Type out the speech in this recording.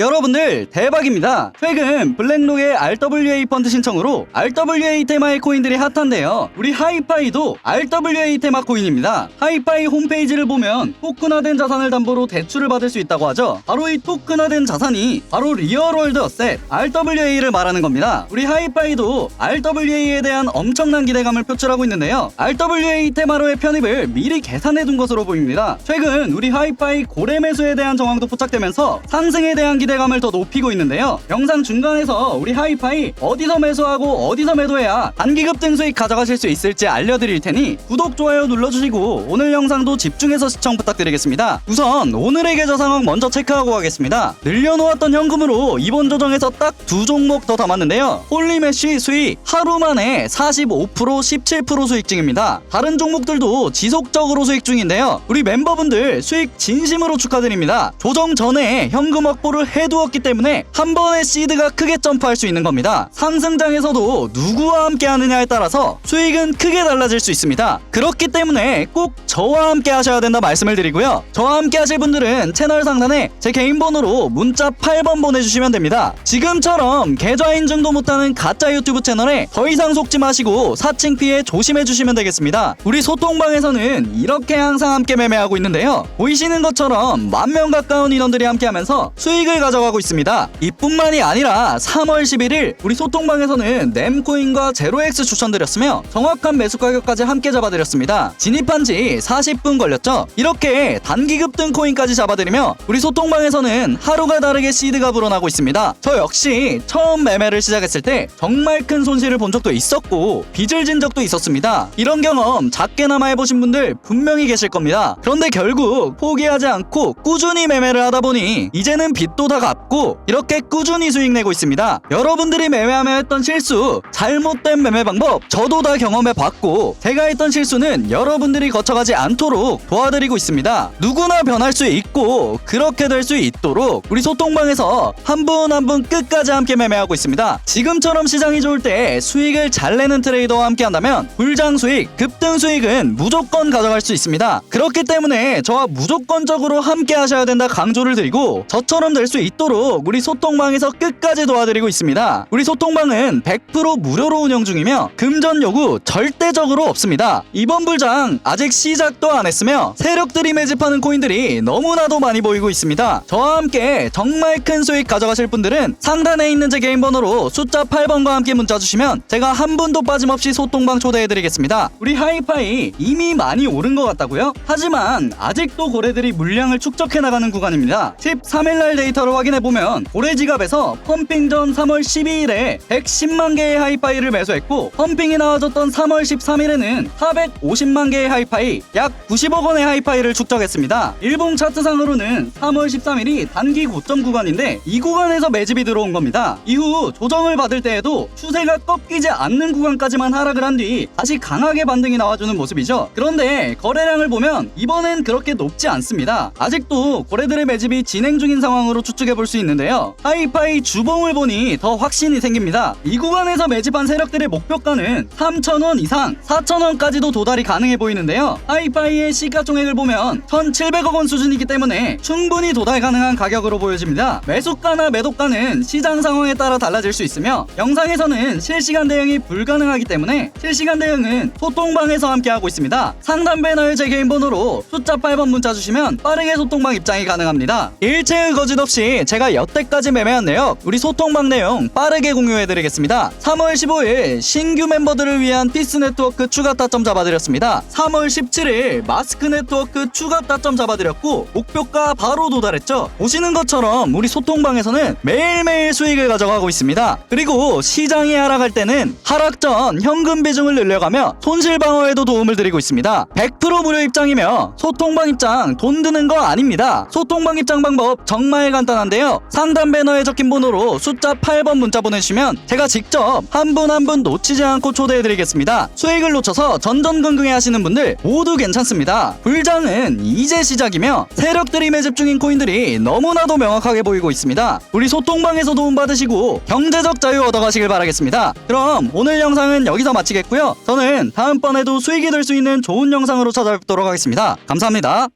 여러분들 대박입니다. 최근 블랙록의 RWA 펀드 신청으로 RWA 테마의 코인들이 핫한데요. 우리 하이파이도 RWA 테마 코인입니다. 하이파이 홈페이지를 보면 토큰화된 자산을 담보로 대출을 받을 수 있다고 하죠. 바로 이 토큰화된 자산이 바로 리얼월드 어셋 RWA를 말하는 겁니다. 우리 하이파이도 RWA에 대한 엄청난 기대감을 표출하고 있는데요. RWA 테마로의 편입을 미리 계산해 둔 것으로 보입니다. 최근 우리 하이파이 고래 매수에 대한 정황도 포착되면서 상승에 대한 기대감을 더 높이고 있는데요. 영상 중간에서 우리 하이파이 어디서 매수하고 어디서 매도해야 단기급 등 수익 가져가실 수 있을지 알려드릴 테니 구독, 좋아요 눌러주시고 오늘 영상도 집중해서 시청 부탁드리겠습니다. 우선 오늘의 계좌 상황 먼저 체크하고 가겠습니다. 늘려놓았던 현금으로 이번 조정에서 딱 두 종목 더 담았는데요. 홀리메쉬 수익 하루 만에 45% 17% 수익 중입니다. 다른 종목들도 지속적으로 수익 중인데요. 우리 멤버분들 수익 진심으로 축하드립니다. 조정 전에 현금 확보를 해두었기 때문에 한 번의 시드가 크게 점프할 수 있는 겁니다. 상승장에서도 누구와 함께 하느냐에 따라서 수익은 크게 달라질 수 있습니다. 그렇기 때문에 꼭 저와 함께 하셔야 된다 말씀을 드리고요. 저와 함께 하실 분들은 채널 상단에 제 개인 번호로 문자 8번 보내주시면 됩니다. 지금처럼 계좌 인증도 못하는 가짜 유튜브 채널에 더 이상 속지 마시고 사칭 피해 조심해 주시면 되겠습니다. 우리 소통방에서는 이렇게 항상 함께 매매하고 있는데요. 보이시는 것처럼 만 명 가까운 인원들이 함께하면서 수익을 가져가고 있습니다. 이뿐만이 아니라 3월 11일 우리 소통방에서는 램코인과 제로엑스 추천드렸으며 정확한 매수 가격까지 함께 잡아드렸습니다. 진입한 지 40분 걸렸죠. 이렇게 단기 급등 코인까지 잡아드리며 우리 소통방에서는 하루가 다르게 시드가 불어나고 있습니다. 저 역시 처음 매매를 시작했을 때 정말 큰 손실을 본 적도 있었고 빚을 진 적도 있었습니다. 이런 경험 작게나마 해보신 분들 분명히 계실 겁니다. 그런데 결국 포기하지 않고 꾸준히 매매를 하다 보니 이제는 빚도 다 갚고 이렇게 꾸준히 수익 내고 있습니다. 여러분들이 매매하며 했던 실수, 잘못된 매매 방법 저도 다 경험해 봤고 제가 했던 실수는 여러분들이 거쳐가지 않도록 도와드리고 있습니다. 누구나 변할 수 있고 그렇게 될 수 있도록 우리 소통방에서 한 분 한 분 끝까지 함께 매매하고 있습니다. 지금처럼 시장이 좋을 때 수익을 잘 내는 트레이더와 함께 한다면 불장 수익, 급등 수익은 무조건 가져갈 수 있습니다. 그렇기 때문에 저와 무조건적으로 함께 하셔야 된다 강조를 드리고 저처럼 될 수 있도록 우리 소통방에서 끝까지 도와드리고 있습니다. 우리 소통방은 100% 무료로 운영 중이며 금전 요구 절대적으로 없습니다. 이번 불장 아직 시작도 안 했으며 세력들이 매집하는 코인들이 너무나도 많이 보이고 있습니다. 저와 함께 정말 큰 수익 가져가실 분들은 상단에 있는 제 개인 번호로 숫자 8번과 함께 문자 주시면 제가 한 분도 빠짐없이 소통방 초대해드리겠습니다. 우리 하이파이 이미 많이 오른 것 같다고요? 하지만 아직도 고래들이 물량을 축적해 나가는 구간입니다. 13일날 데이터를 확인해 보면 고래 지갑에서 펌핑 전 3월 12일에 110만 개의 하이파이를 매수했고 펌핑이 나와줬던 3월 13일에는 450만 개의 하이파이 약 90억 원의 하이파이를 축적했습니다. 일봉 차트상으로는 3월 13일이 단기 고점 구간인데 이 구간에서 매집이 들어온 겁니다. 이후 조정을 받을 때에도 추세가 꺾이지 않는 구간까지만 하락을 한 뒤 다시 강하게 반등이 나와주는 모습이죠. 그런데 거래량을 보면 이번엔 그렇게 높지 않습니다. 아직도 고래들의 매집이 진행 중인 상황으로 추측 해볼 수 있는데요. 하이파이 주봉을 보니 더 확신이 생깁니다. 이 구간에서 매집한 세력들의 목표가는 3,000원 이상, 4,000원까지도 도달이 가능해 보이는데요. 하이파이의 시가총액을 보면 1,700억 원 수준이기 때문에 충분히 도달 가능한 가격으로 보여집니다. 매수가나 매도가는 시장 상황에 따라 달라질 수 있으며 영상에서는 실시간 대응이 불가능하기 때문에 실시간 대응은 소통방에서 함께하고 있습니다. 상단 배너의 제 개인 번호로 숫자 8번 문자 주시면 빠르게 소통방 입장이 가능합니다. 일체의 거짓 없이 제가 여태까지 매매한 내역 우리 소통방 내용 빠르게 공유해드리겠습니다. 3월 15일 신규 멤버들을 위한 피스 네트워크 추가 타점 잡아드렸습니다. 3월 17일 마스크 네트워크 추가 타점 잡아드렸고 목표가 바로 도달했죠. 보시는 것처럼 우리 소통방에서는 매일매일 수익을 가져가고 있습니다. 그리고 시장이 하락할 때는 하락 전 현금 비중을 늘려가며 손실 방어에도 도움을 드리고 있습니다. 100% 무료 입장이며 소통방 입장 돈 드는 거 아닙니다. 소통방 입장 방법 정말 간단 한데요. 상단 배너에 적힌 번호로 숫자 8번 문자 보내주시면 제가 직접 한 분 한 분 놓치지 않고 초대해드리겠습니다. 수익을 놓쳐서 전전긍긍해 하시는 분들 모두 괜찮습니다. 불장은 이제 시작이며 세력들이 매집 중인 코인들이 너무나도 명확하게 보이고 있습니다. 우리 소통방에서 도움받으시고 경제적 자유 얻어가시길 바라겠습니다. 그럼 오늘 영상은 여기서 마치겠고요. 저는 다음번에도 수익이 될 수 있는 좋은 영상으로 찾아뵙도록 하겠습니다. 감사합니다.